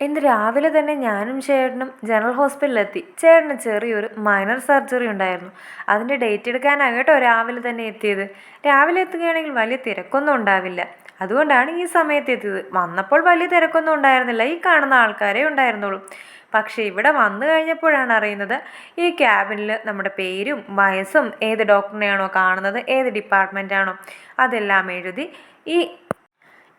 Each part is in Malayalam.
ഇന്ന് രാവിലെ തന്നെ ഞാനും ചേട്ടനും ജനറൽ ഹോസ്പിറ്റലിലെത്തി. ചേട്ടന് ചെറിയൊരു മൈനർ സർജറി ഉണ്ടായിരുന്നു. അതിന്റെ ഡേറ്റ് എടുക്കാനാണ് കേട്ടോ രാവിലെ തന്നെ എത്തിയത്. രാവിലെ എത്തുകയാണെങ്കിൽ വലിയ തിരക്കൊന്നും ഉണ്ടാവില്ല. അതുകൊണ്ടാണ് ഈ സമയത്ത് എത്തിയത്. വന്നപ്പോൾ വലിയ തിരക്കൊന്നും ഉണ്ടായിരുന്നില്ല. ഈ കാണുന്ന ആൾക്കാരെ ഉണ്ടായിരുന്നുള്ളൂ. പക്ഷേ ഇവിടെ വന്നു കഴിഞ്ഞപ്പോഴാണ് അറിയുന്നത് ഈ ക്യാബിനിൽ നമ്മുടെ പേരും വയസ്സും ഏത് ഡോക്ടറിനെയാണോ കാണുന്നത് ഏത് ഡിപ്പാർട്ട്മെന്റാണോ അതെല്ലാം എഴുതി ഈ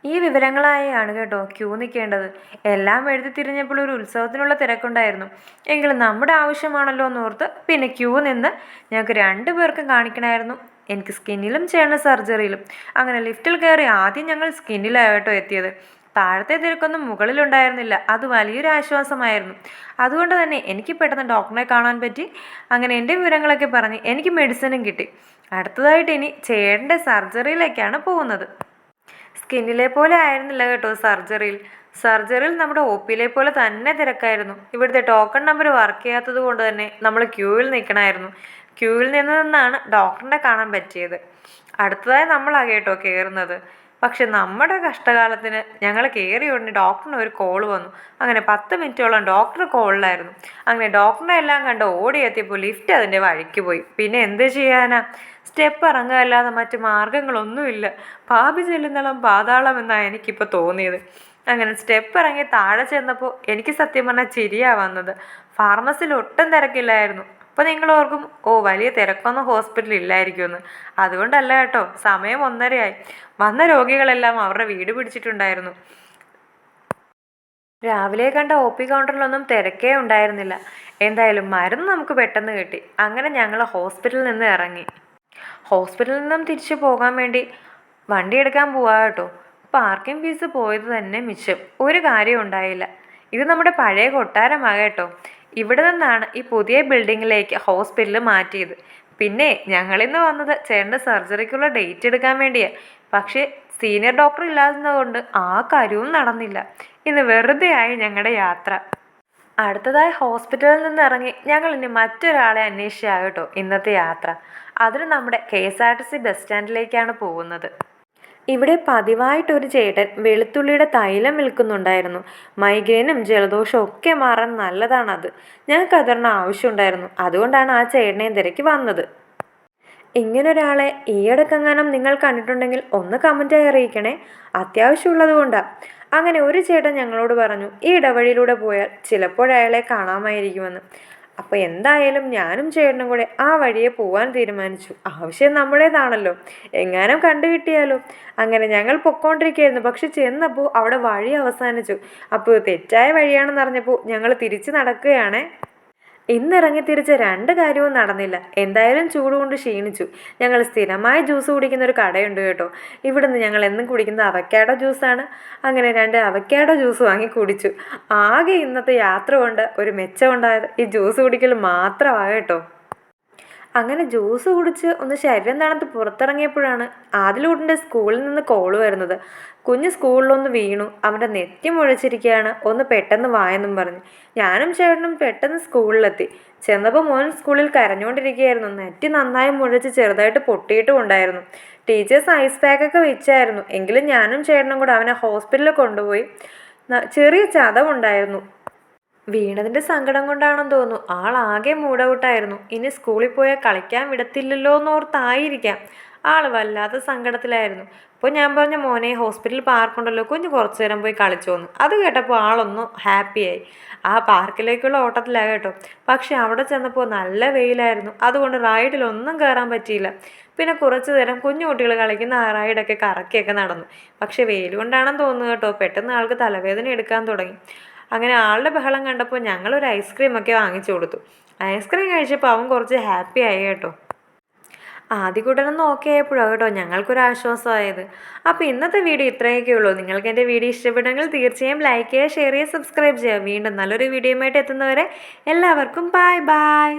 ഈ വിവരങ്ങളായാണ് കേട്ടോ ക്യൂ നിൽക്കേണ്ടത് എല്ലാം എഴുതി തിരിഞ്ഞപ്പോൾ ഒരു ഉത്സവത്തിനുള്ള തിരക്കുണ്ടായിരുന്നു. എങ്കിലും നമ്മുടെ ആവശ്യമാണല്ലോ എന്ന് ഓർത്ത് പിന്നെ ക്യൂ നിന്ന് ഞങ്ങൾക്ക് രണ്ട് പേർക്കും കാണിക്കണമായിരുന്നു. എനിക്ക് സ്കിന്നിലും ചെയ്യണ സർജറിയിലും. അങ്ങനെ ലിഫ്റ്റിൽ കയറി ആദ്യം ഞങ്ങൾ സ്കിന്നിലായിട്ടോ എത്തിയത്. താഴത്തെ തിരക്കൊന്നും മുകളിലുണ്ടായിരുന്നില്ല. അത് വലിയൊരു ആശ്വാസമായിരുന്നു. അതുകൊണ്ട് തന്നെ എനിക്ക് പെട്ടെന്ന് ഡോക്ടറെ കാണാൻ പറ്റി. അങ്ങനെ എന്റെ വിവരങ്ങളൊക്കെ പറഞ്ഞ് എനിക്ക് മെഡിസിനും കിട്ടി. അടുത്തതായിട്ട് ഇനി ചേട്ടന്റെ സർജറിയിലേക്കാണ് പോകുന്നത്. സ്കിന്നിലെ പോലെ ആയിരുന്നില്ല കേട്ടോ സർജറിയിൽ. സർജറിയിൽ നമ്മുടെ ഒ പിയിലെ പോലെ തന്നെ തിരക്കായിരുന്നു. ഇവിടുത്തെ ടോക്കൺ നമ്പർ വർക്ക് ചെയ്യാത്തത് കൊണ്ട് തന്നെ നമ്മൾ ക്യൂവിൽ നിൽക്കണമായിരുന്നു ക്യൂവിൽ നിന്ന് നിന്നാണ് ഡോക്ടറിനെ കാണാൻ പറ്റിയത്. അടുത്തതായി നമ്മളാണ് കേട്ടോ കയറുന്നത്. പക്ഷെ നമ്മുടെ കഷ്ടകാലത്തിന് ഞങ്ങൾ കയറി ഉടനെ ഡോക്ടറിന് ഒരു കോൾ വന്നു. അങ്ങനെ പത്ത് മിനിറ്റോളം ഡോക്ടർ കോളിലായിരുന്നു അങ്ങനെ ഡോക്ടറിനെ എല്ലാം കണ്ട് ഓടിയെത്തിയപ്പോൾ ലിഫ്റ്റ് അതിന്റെ വഴിക്ക് പോയി. പിന്നെ എന്ത് ചെയ്യാനാ? സ്റ്റെപ്പ് ഇറങ്ങുകയല്ലാതെ മറ്റ് മാർഗങ്ങളൊന്നുമില്ല. പാപി ചെല്ലുന്നളം പാതാളം എന്നാണ് എനിക്കിപ്പോൾ തോന്നിയത്. അങ്ങനെ സ്റ്റെപ്പ് ഇറങ്ങി താഴെ ചെന്നപ്പോൾ എനിക്ക് സത്യം പറഞ്ഞാൽ ചിരിയാ വന്നത്. ഫാർമസിയിൽ ഒട്ടും തിരക്കില്ലായിരുന്നു. അപ്പോൾ നിങ്ങൾ ഓർക്കും ഓ വലിയ തിരക്കൊന്നും ഹോസ്പിറ്റലിൽ ഇല്ലായിരിക്കുമെന്ന്. അതുകൊണ്ടല്ല കേട്ടോ സമയം ഒന്നരയായി. വന്ന രോഗികളെല്ലാം അവരുടെ വീട് പിടിച്ചിട്ടുണ്ടായിരുന്നു. രാവിലെ കണ്ട ഒ പി കൗണ്ടറിലൊന്നും തിരക്കേ ഉണ്ടായിരുന്നില്ല. എന്തായാലും മരുന്ന് നമുക്ക് പെട്ടെന്ന് കിട്ടി. അങ്ങനെ ഞങ്ങൾ ഹോസ്പിറ്റലിൽ നിന്ന് ഇറങ്ങി. ഹോസ്പിറ്റലിൽ നിന്നും തിരിച്ചു പോകാൻ വേണ്ടി വണ്ടി എടുക്കാൻ പോവാ കേട്ടോ. പാർക്കിംഗ് ഫീസ് പോയത് തന്നെ മിച്ചം. ഒരു കാര്യം ഉണ്ടായില്ല. ഇത് നമ്മുടെ പഴയ കൊട്ടാരമാകട്ടോ കേട്ടോ. ഇവിടെ നിന്നാണ് ഈ പുതിയ ബിൽഡിങ്ങിലേക്ക് ഹോസ്പിറ്റൽ മാറ്റിയത്. പിന്നെ ഞങ്ങളിന്ന് വന്നത് ചേട്ടന്റെ സർജറിക്കുള്ള ഡേറ്റ് എടുക്കാൻ വേണ്ടിയാണ്. പക്ഷേ സീനിയർ ഡോക്ടർ ഇല്ലാത്തതുകൊണ്ട് ആ കാര്യവും നടന്നില്ല. ഇന്ന് വെറുതെ ആയി ഞങ്ങളുടെ യാത്ര. അടുത്തതായി ഹോസ്പിറ്റലിൽ നിന്ന് ഇറങ്ങി ഞങ്ങൾ ഇനി മറ്റൊരാളെ അന്വേഷിച്ചാകട്ടോ ഇന്നത്തെ യാത്ര. അതിന് നമ്മുടെ K S R T C bus സ്റ്റാൻഡിലേക്കാണ് പോകുന്നത്. ഇവിടെ പതിവായിട്ട് ഒരു ചേട്ടൻ വെളുത്തുള്ളിയുടെ തൈലം വിൽക്കുന്നുണ്ടായിരുന്നു. മൈഗ്രെയിനും ജലദോഷവും ഒക്കെ മാറാൻ നല്ലതാണത്. ഞങ്ങൾക്ക് അതൊരെണ്ണം ആവശ്യമുണ്ടായിരുന്നു. അതുകൊണ്ടാണ് ആ ചേട്ടനെ തിരക്കി വന്നത്. ഇങ്ങനൊരാളെ ഈയിടക്കെങ്ങാനും നിങ്ങൾ കണ്ടിട്ടുണ്ടെങ്കിൽ ഒന്ന് കമന്റായി അറിയിക്കണേ. അത്യാവശ്യമുള്ളത് കൊണ്ടാണ് അങ്ങനെ ഒരു ചേട്ടൻ ഞങ്ങളോട് പറഞ്ഞു ഈ ഇടവഴിയിലൂടെ പോയാൽ ചിലപ്പോൾ അയാളെ കാണാമായിരിക്കുമെന്ന്. അപ്പോൾ എന്തായാലും ഞാനും ചേട്ടനും കൂടെ ആ വഴിയെ പോവാൻ തീരുമാനിച്ചു. ആവശ്യം നമ്മുടേതാണല്ലോ. എങ്ങാനും കണ്ടുകിട്ടിയാലോ. അങ്ങനെ ഞങ്ങൾ പൊക്കോണ്ടിരിക്കുകയായിരുന്നു. പക്ഷെ ചെന്നപ്പോൾ അവിടെ വഴി അവസാനിച്ചു. അപ്പോൾ തെറ്റായ വഴിയാണെന്ന് അറിഞ്ഞപ്പോൾ ഞങ്ങൾ തിരിച്ചു നടക്കുകയാണേ. ഇന്നിറങ്ങി തിരിച്ച് രണ്ട് കാര്യവും നടന്നില്ല. എന്തായാലും ചൂട് കൊണ്ട് ക്ഷീണിച്ചു. ഞങ്ങൾ സ്ഥിരമായി ജ്യൂസ് കുടിക്കുന്ന ഒരു കടയുണ്ട് കേട്ടോ. ഇവിടുന്ന് ഞങ്ങൾ എന്നും കുടിക്കുന്നത് അവക്കാഡോ ജ്യൂസാണ്. അങ്ങനെ രണ്ട് അവക്കാഡോ ജ്യൂസ് വാങ്ങി കുടിച്ചു. ആകെ ഇന്നത്തെ യാത്ര കൊണ്ട് ഒരു മെച്ചമുണ്ടായത് ഈ ജ്യൂസ് കുടിക്കൽ മാത്രമാണ് കേട്ടോ. അങ്ങനെ ജ്യൂസ് കുടിച്ച് ഒന്ന് ശരീരം തണുത്ത് പുറത്തിറങ്ങിയപ്പോഴാണ് ആദിലൂട്ടിന്റെ സ്കൂളിൽ നിന്ന് കോൾ വരുന്നത്. കുഞ്ഞ് സ്കൂളിലൊന്ന് വീണു. അവന്റെ നെറ്റി മുഴച്ചിരിക്കുകയാണ് ഒന്ന് പെട്ടെന്ന് വായെന്നും പറഞ്ഞു. ഞാനും ചേട്ടനും പെട്ടെന്ന് സ്കൂളിലെത്തി ചെന്നപ്പോൾ മോൻ സ്കൂളിൽ കരഞ്ഞുകൊണ്ടിരിക്കുകയായിരുന്നു. നെറ്റി നന്നായി മുഴച്ച് ചെറുതായിട്ട് പൊട്ടിയിട്ടും ഉണ്ടായിരുന്നു. ടീച്ചേഴ്സ് ഐസ് പാക്കൊക്കെ വെച്ചായിരുന്നു. എങ്കിലും ഞാനും ചേട്ടനും കൂടെ അവനെ ഹോസ്പിറ്റലിൽ കൊണ്ടുപോയി. ചെറിയ ചതവുണ്ടായിരുന്നു. വീണതിന്റെ സങ്കടം കൊണ്ടാണെന്ന് തോന്നുന്നു. ആളാകെ മൂഡ് ഔട്ടായിരുന്നു ഇനി സ്കൂളിൽ പോയാൽ കളിക്കാൻ വിടത്തില്ലല്ലോ എന്നോർത്തായിരിക്കാം. ആൾ വല്ലാത്ത സങ്കടത്തിലായിരുന്നു. അപ്പോൾ ഞാൻ പറഞ്ഞ മോനെ ഹോസ്പിറ്റലിൽ പാർക്കുണ്ടല്ലോ കുഞ്ഞ് കുറച്ചു നേരം പോയി കളിച്ചു വന്നു. അത് കേട്ടപ്പോൾ ആളൊന്നും ഹാപ്പിയായി ആ പാർക്കിലേക്കുള്ള ഓട്ടത്തിലാണ് കേട്ടോ. പക്ഷെ അവിടെ ചെന്നപ്പോൾ നല്ല വെയിലായിരുന്നു. അതുകൊണ്ട് റൈഡിലൊന്നും കയറാൻ പറ്റിയില്ല. പിന്നെ കുറച്ച് നേരം കുഞ്ഞു കുട്ടികൾ കളിക്കുന്ന ആ റൈഡൊക്കെ കറക്കിയൊക്കെ നടന്നു. പക്ഷെ വെയിൽ കൊണ്ടാണെന്ന് തോന്നുന്നു കേട്ടോ. പെട്ടെന്ന് ആൾക്ക് തലവേദന എടുക്കാൻ തുടങ്ങി. അങ്ങനെ ആളുടെ ബഹളം കണ്ടപ്പോൾ ഞങ്ങളൊരു ഐസ്ക്രീമൊക്കെ വാങ്ങിച്ചു കൊടുത്തു. ഐസ്ക്രീം കഴിച്ചപ്പോൾ അവൻ കുറച്ച് ഹാപ്പി ആയി കേട്ടോ. ആദ്യകൂട്ടനൊന്നും ഓക്കെ ആയപ്പോഴാണ് കേട്ടോ ഞങ്ങൾക്കൊരു ആശ്വാസമായത്. അപ്പോൾ ഇന്നത്തെ വീഡിയോ ഇത്രയൊക്കെ ഉള്ളൂ. നിങ്ങൾക്ക് എന്റെ വീഡിയോ ഇഷ്ടപ്പെട്ടെങ്കിൽ തീർച്ചയായും ലൈക്ക് ചെയ്യുക ഷെയർ ചെയ്യുക സബ്സ്ക്രൈബ് ചെയ്യുക. വീണ്ടും നല്ലൊരു വീഡിയോയുമായിട്ട് എത്തുന്നവരെ എല്ലാവർക്കും ബായ് ബായ്